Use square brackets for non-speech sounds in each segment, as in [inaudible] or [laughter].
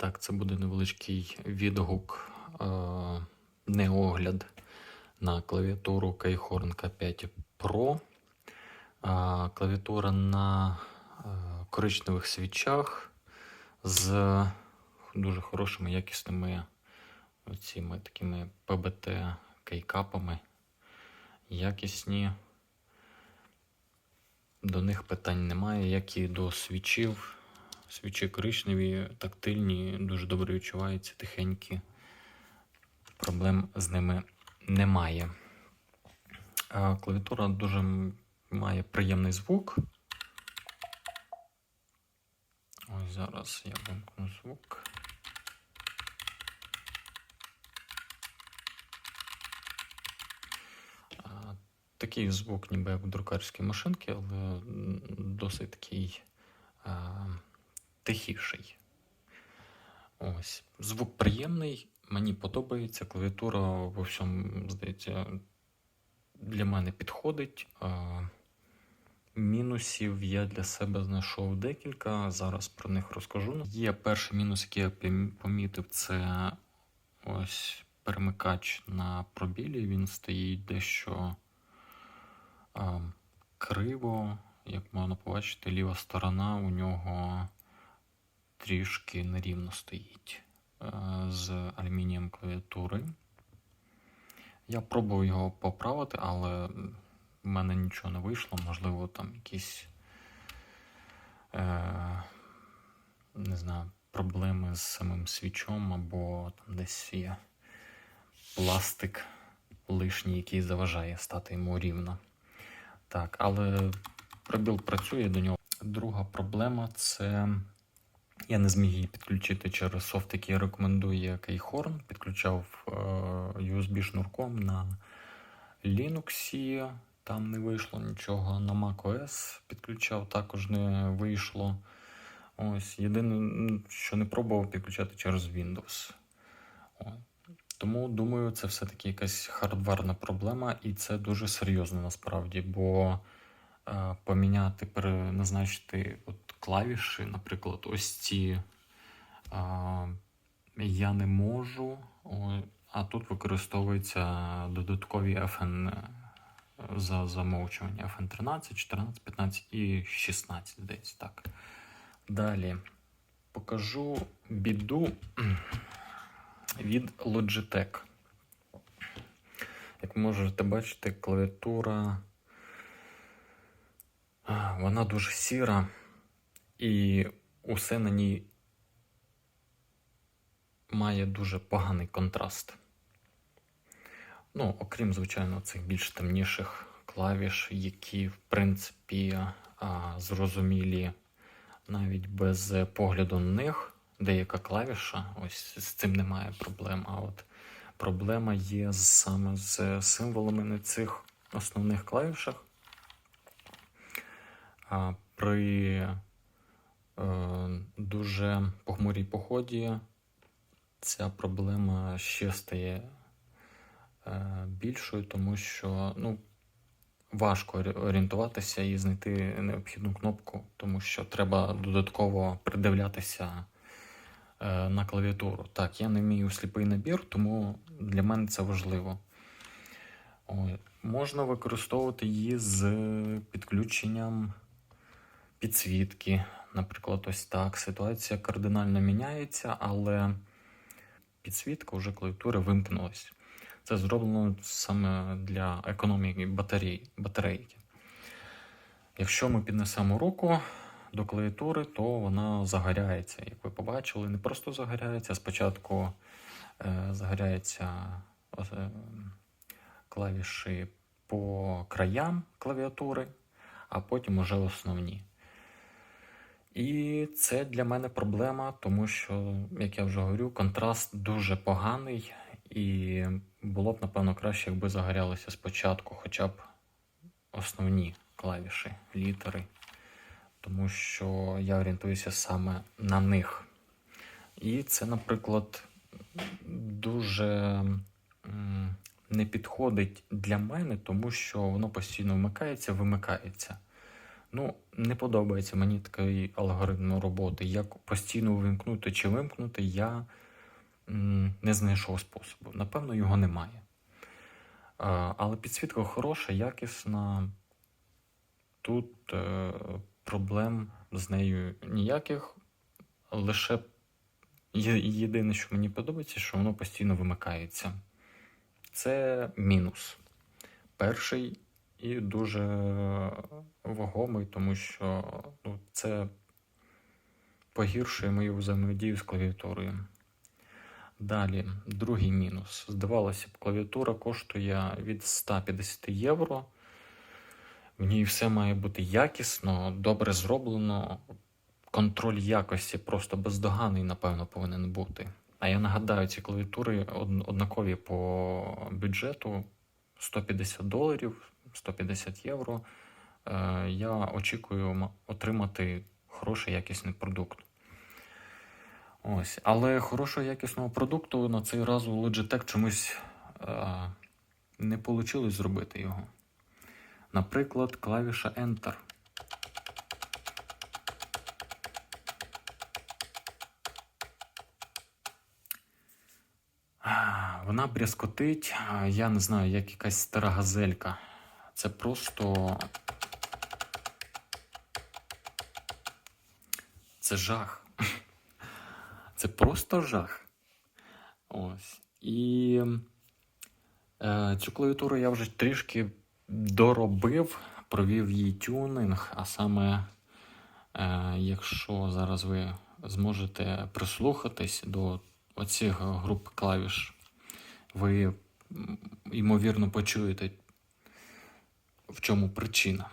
Так, це буде невеличкий відгук, е, не огляд на клавіатуру Keyhorn K5 Pro. Е, клавіатура на е, коричневих свічах з дуже хорошими якісними оціми такими PBT кейкапами. Якісні. До них питань немає, як і до свічів. Свічі коричневі, тактильні, дуже добре відчуваються, тихенькі. Проблем з ними немає. Клавіатура дуже має приємний звук. Ось зараз я вимкну звук. Такий звук, ніби як в друкарській машинці, але досить такий тихіший. Ось. Звук приємний, мені подобається. Клавіатура во всьому, здається, для мене підходить. Мінусів я для себе знайшов декілька. Зараз про них розкажу. Є перший мінус, який я помітив, це ось перемикач на пробілі. Він стоїть дещо криво. Як можна побачити, ліва сторона у нього трішки нерівно стоїть е, з алюмінієм клавіатури. Я пробував його поправити, але в мене нічого не вийшло. Можливо, там якісь е, не знаю, проблеми з самим свічом, або там десь є пластик лишній, який заважає стати йому рівно. Так, але пробіл працює до нього. Друга проблема це я не зміг її підключити через софт, який рекомендує Keyhorn. Підключав е, USB шнурком на Linux, там не вийшло нічого. На macOS підключав, також не вийшло. Ось єдине, що не пробував підключати через Windows. Тому думаю, це все-таки якась хардварна проблема, і це дуже серйозно насправді, бо е, поміняти, переназначити от клавіші, наприклад, ось ці е, я не можу, а тут використовуються додаткові FN е, за замовчування FN 13, 14, 15 і 16, здається, так. Далі покажу біду від Logitech. Як можете бачити, клавіатура вона дуже сіра, і усе на ній має дуже поганий контраст. Ну, окрім, звичайно, цих більш темніших клавіш, які, в принципі, зрозумілі навіть без погляду на них. Деяка клавіша, ось з цим немає проблем. А от проблема є саме з символами на цих основних клавішах. При дуже похмурій поході ця проблема ще стає е, більшою, тому що ну, важко орієнтуватися і знайти необхідну кнопку, тому що треба додатково придивлятися е, на клавіатуру. Так, я не вмію сліпий набір, тому для мене це важливо. Можна використовувати її з підключенням підсвітки. Наприклад, ось так. Ситуація кардинально міняється, але підсвітка вже клавіатури вимкнулась. Це зроблено саме для економії батарей, батарейки. Якщо ми піднесемо руку до клавіатури, то вона загоряється. Як ви побачили, не просто загоряється. Спочатку е, загоряються е, клавіші по краям клавіатури, а потім уже основні. І це для мене проблема, тому що, як я вже говорю, контраст дуже поганий, і було б, напевно, краще, якби загорялися спочатку хоча б основні клавіші, літери, тому що я орієнтуюся саме на них. І це, наприклад, дуже не підходить для мене, тому що воно постійно вмикається, вимикається. Ну, не подобається мені такий алгоритм роботи. Як постійно вимкнути чи вимкнути, я не знайшов способу. Напевно, його немає. Але підсвітка хороша, якісна. Тут е, проблем з нею ніяких. Лише єдине, що мені подобається, що воно постійно вимикається. Це мінус. Перший і дуже вагомий, тому що ну, це погіршує мою взаємодію з клавіатурою. Далі, другий мінус. Здавалося б, клавіатура коштує від 150 євро. В ній все має бути якісно, добре зроблено. Контроль якості просто бездоганний, напевно, повинен бути. А я нагадаю, ці клавіатури однакові по бюджету 150 доларів, 150 євро. Е, Я очікую отримати хороший якісний продукт. Ось. Але хорошого якісного продукту на цей раз у Logitech чомусь е, не вийшло зробити його. Наприклад, клавіша Enter. Вона брязкотить, я не знаю, як якась стара газелька. Це просто. Це жах. [laughs] Це просто жах. Ось. І е, цю клавіатуру я вже трішки доробив, провів її тюнинг, а саме, е, якщо зараз ви зможете прислухатись до оцих груп клавіш, ви ймовірно почуєте, в чому причина.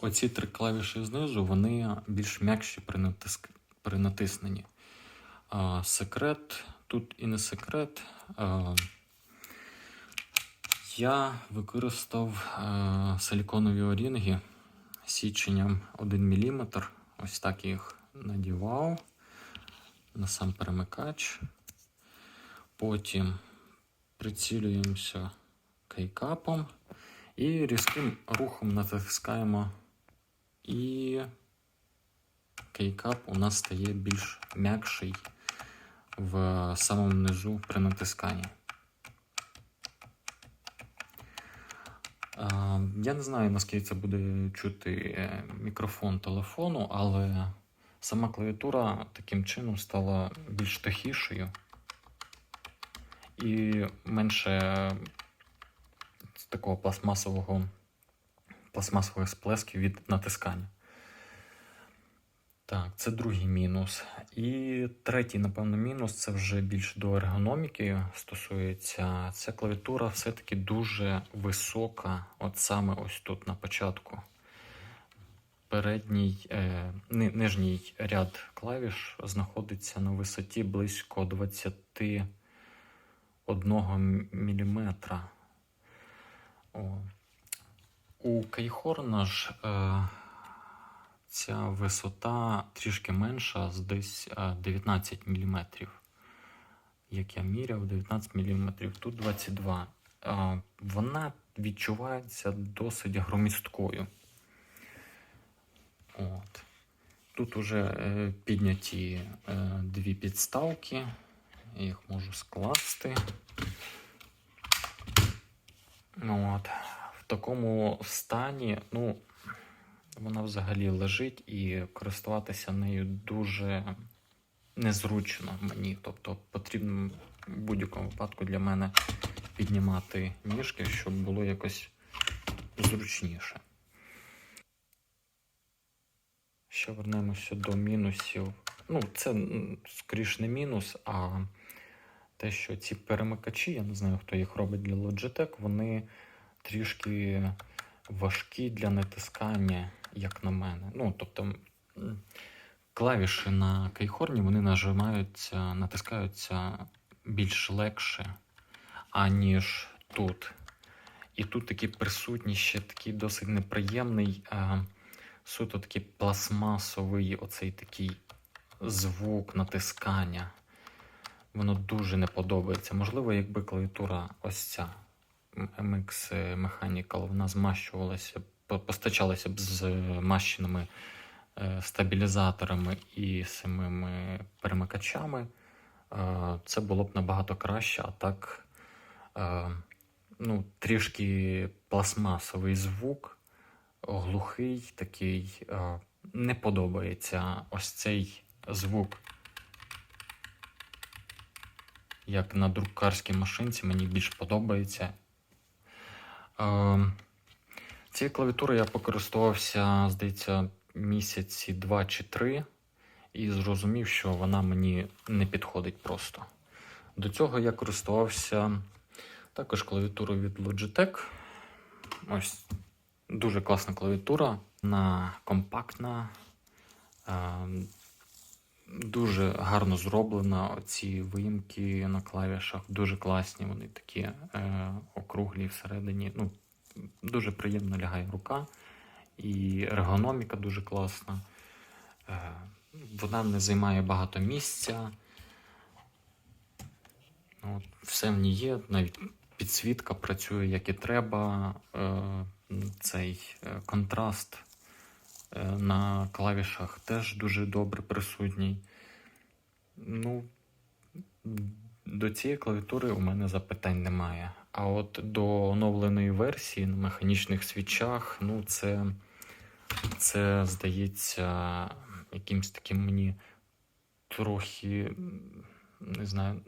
Оці три клавіші знизу, вони більш м'якші при, натиск... при натисненні. А, секрет, тут і не секрет. А, я використав а, силіконові орінги січенням 1 мм. Ось так їх надівав на сам перемикач. Потім прицілюємося кейкапом і різким рухом натискаємо. І кейкап у нас стає більш м'якший в самому низу при натисканні. Я не знаю, наскільки це буде чути е, мікрофон телефону, але сама клавіатура таким чином стала більш тихішою і менше такого пластмасового пластмасових сплесків від натискання. Так, це другий мінус. І третій, напевно, мінус це вже більш до ергономіки стосується. Ця клавіатура все-таки дуже висока, от саме ось тут на початку. Передній е, ни- нижній ряд клавіш знаходиться на висоті близько 21 мм. О. У Кейхорна ж е, ця висота трішки менша, десь е, 19 мм. Як я міряв, 19 мм, тут 22. Е, вона відчувається досить громісткою. От. Тут уже е, підняті е, дві підставки. Я їх можу скласти. От. В такому стані, ну, вона взагалі лежить і користуватися нею дуже незручно мені. Тобто потрібно в будь-якому випадку для мене піднімати ніжки, щоб було якось зручніше. Ще вернемося до мінусів. Ну, це скоріш не мінус, а те, що ці перемикачі, я не знаю, хто їх робить для Logitech, вони трішки важкі для натискання, як на мене. Ну, тобто, клавіші на кейхорні вони нажимаються, натискаються більш легше, аніж тут. І тут такий присутній ще такий досить неприємний, е, суто такий пластмасовий оцей такий звук натискання. Воно дуже не подобається. Можливо, якби клавіатура ось ця MX Mechanical, вона змащувалася, по- постачалася б з мащеними е, стабілізаторами і самими перемикачами, е, це було б набагато краще, а так е, ну, трішки пластмасовий звук, глухий такий, не подобається ось цей звук. Як на друкарській машинці, мені більш подобається. Цією клавіатурою я покористувався, здається, місяці два чи три, і зрозумів, що вона мені не підходить просто. До цього я користувався також клавіатурою від Logitech. Ось дуже класна клавіатура, вона компактна, е, дуже гарно зроблена. Оці виїмки на клавішах дуже класні, вони такі е, округлі всередині. Ну, дуже приємно лягає рука, і ергономіка дуже класна. Е, вона не займає багато місця. От, все в ній є, навіть підсвітка працює як і треба. Е, цей е, контраст на клавішах теж дуже добре присутній. Ну, до цієї клавіатури у мене запитань немає. А от до оновленої версії на механічних свічах, ну, це, це здається, якимсь таким мені трохи, не знаю,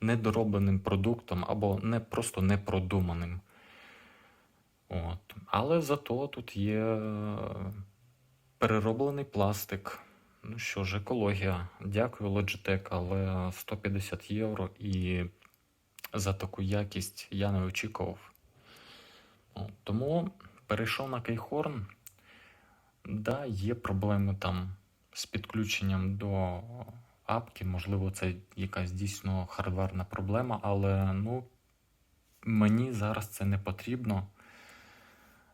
недоробленим продуктом або не просто непродуманим. От. Але зато тут є перероблений пластик. Ну що ж, екологія. Дякую, Logitech, але 150 євро і за таку якість я не очікував. Тому перейшов на Кейхорн. Да, є проблеми там з підключенням до апки. Можливо, це якась дійсно хардварна проблема, але ну, мені зараз це не потрібно.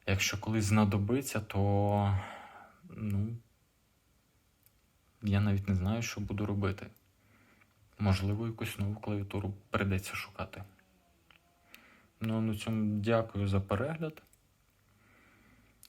Якщо колись знадобиться, то ну, я навіть не знаю, що буду робити. Можливо, якусь нову клавіатуру прийдеться шукати. Ну, на цьому дякую за перегляд.